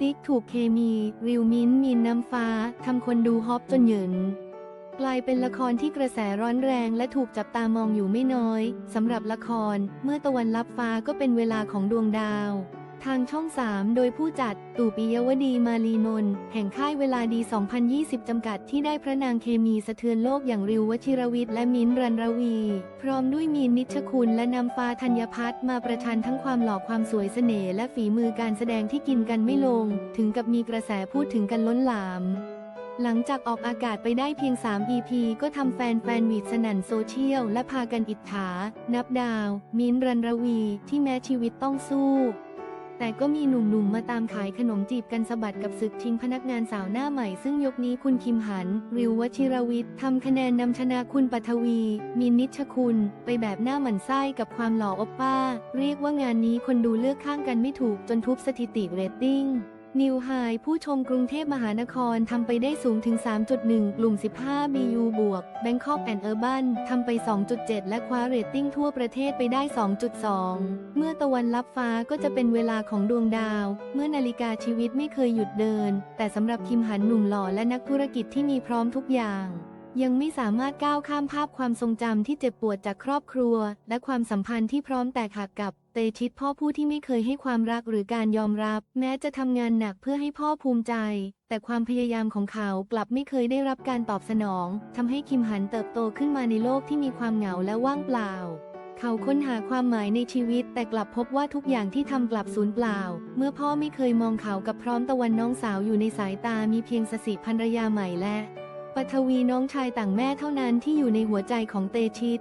ติ๊กถูกเคมี ริวมิ้นมีนน้ำฟ้า ทำคนดูฮอปจนเหยินกลายเป็นละครที่กระแสร้อนแรงและถูกจับตามองอยู่ไม่น้อยสำหรับละคร เมื่อตะวันลับฟ้าก็เป็นเวลาของดวงดาว ทางช่อง 3 โดยผู้จัด ตู่ปิยวดีมาลีนนท์แห่งค่ายเวลาดี 2020 จำกัดที่ได้พระนางเคมีสะเทือนโลกอย่างริววชิรวิทย์และมิ้นรันรวี พร้อมด้วยมีนนิชคุณและนำฟ้าธัญพัฒน์มาประชันทั้งความหล่อความสวยเสน่ห์และฝีมือการแสดงที่กินกันไม่ลง ถึงกับมีกระแสพูดถึงกันล้นหลามหลังจากออกอากาศไปได้เพียง 3 EP ก็ทำแฟนแฟนๆหวีดสนั่นโซเชียลและพากันอิจฉา นับดาว มิ้นรันรวี ที่แม้ชีวิตต้องสู้ แต่ก็มีหนุ่มๆมาตามขายขนมจีบกันสะบัดกับศึกชิงพนักงานสาวหน้าใหม่ ซึ่งยกนี้คุณคิมหัน ริววชิรวิทย์ทำคะแนนนำชนะคุณปัทวี มีนิชคุณ ไปแบบหน้าหมันไส้กับความหล่ออบป้า เรียกว่างานนี้คนดูเลือกข้างกันไม่ถูกจนทุบสถิติเรตติ้ง นิวไฮผู้ชมกรุงเทพมหานครทำไปได้สูงถึง 3.1 กลุ่ม 15 BU บวก Bangkok and Urban ทำไป 2.7 และคว้าเรตติ้งทั่วประเทศไปได้ 2.2 เมื่อตะวันลับฟ้าก็จะเป็นเวลาของดวงดาว เมื่อนาฬิกาชีวิตไม่เคยหยุดเดิน แต่สำหรับคิมหันหนุ่มหล่อและนักธุรกิจที่มีพร้อมทุกอย่าง ยังไม่สามารถก้าวข้ามภาพความทรงจำที่เจ็บปวดจากครอบครัว และความสัมพันธ์ที่พร้อมแตกหักกับเตชิตพ่อผู้ที่ไม่เคยให้ความรักหรือการยอมรับ แม้จะทำงานหนักเพื่อให้พ่อภูมิใจ แต่ความพยายามของเขากลับไม่เคยได้รับการตอบสนองทำให้คิมหันเติบโตขึ้นมาในโลกที่มีความเหงาและว่างเปล่าเขาค้นหาความหมายในชีวิต แต่กลับพบว่าทุกอย่างที่ทำกลับสูญเปล่า เมื่อพ่อไม่เคยมองเขากับพร้อมตะวันน้องสาวอยู่ในสายตามีเพียงสสิภรรยาใหม่และ ปัทวีน้องชายต่างแม่เท่านั้นที่อยู่ในหัวใจของเตชิต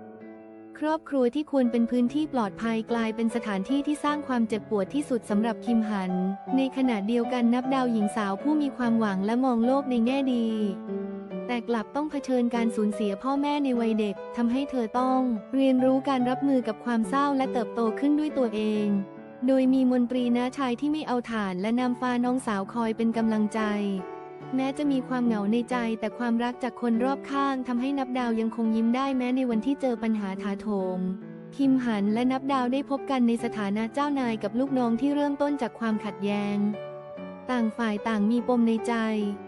ครอบครัวที่ควรเป็นพื้นที่ปลอดภัยกลายเป็นสถานที่ที่สร้างความเจ็บปวดที่สุดสำหรับคิมหัน ในขณะเดียวกันนับดาวหญิงสาวผู้มีความหวังและมองโลกในแง่ดี แต่กลับต้องเผชิญการสูญเสียพ่อแม่ในวัยเด็กทำให้เธอต้องเรียนรู้การรับมือกับความเศร้าและเติบโตขึ้นด้วยตัวเองโดยมีมนตรีน้าชายที่ไม่เอาฐานและนำฟ้าน้องสาวคอยเป็นกำลังใจ แม้จะมีความเหงาในใจแต่ความรักจากคนรอบข้างทำให้นับดาวยังคงยิ้มได้แม้ในวันที่เจอปัญหาถาโถมคิมหันและนับดาวได้พบกันในสถานะเจ้านายกับลูกน้องที่เริ่มต้นจากความขัดแย้ง ต่างฝ่ายต่างมีปมในใจ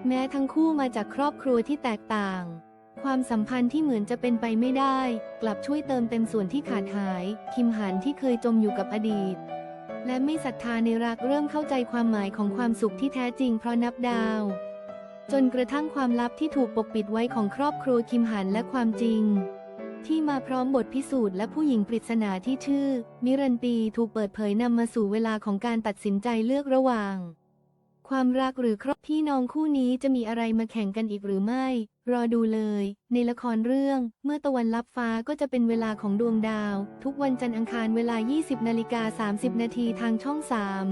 แม้ทั้งคู่มาจากครอบครัวที่แตกต่าง ความสัมพันธ์ที่เหมือนจะเป็นไปไม่ได้ กลับช่วยเติมเต็มส่วนที่ขาดหาย คิมหันที่เคยจมอยู่กับอดีต และไม่ศรัทธาในรักเริ่มเข้าใจความหมายของความสุขที่แท้จริงเพราะนับดาว จนกระทั่งความลับที่ถูกปกปิดไว้ของครอบครัวคิมหันและความจริง ที่มาพร้อมบทพิสูจน์และผู้หญิงปริศนาที่ชื่อ มิรันตีถูกเปิดเผยนำมาสู่เวลาของการตัดสินใจเลือกระหว่าง ความรักหรือครอบพี่น้องคู่นี้จะมีอะไรมาแข่งกันอีกหรือไม่ รอดูเลย ในละครเรื่อง เมื่อตะวันลับฟ้าก็จะเป็นเวลาของดวงดาว ทุกวันจันทร์อังคารเวลา 20นาฬิกา30นาทีทางช่อง 3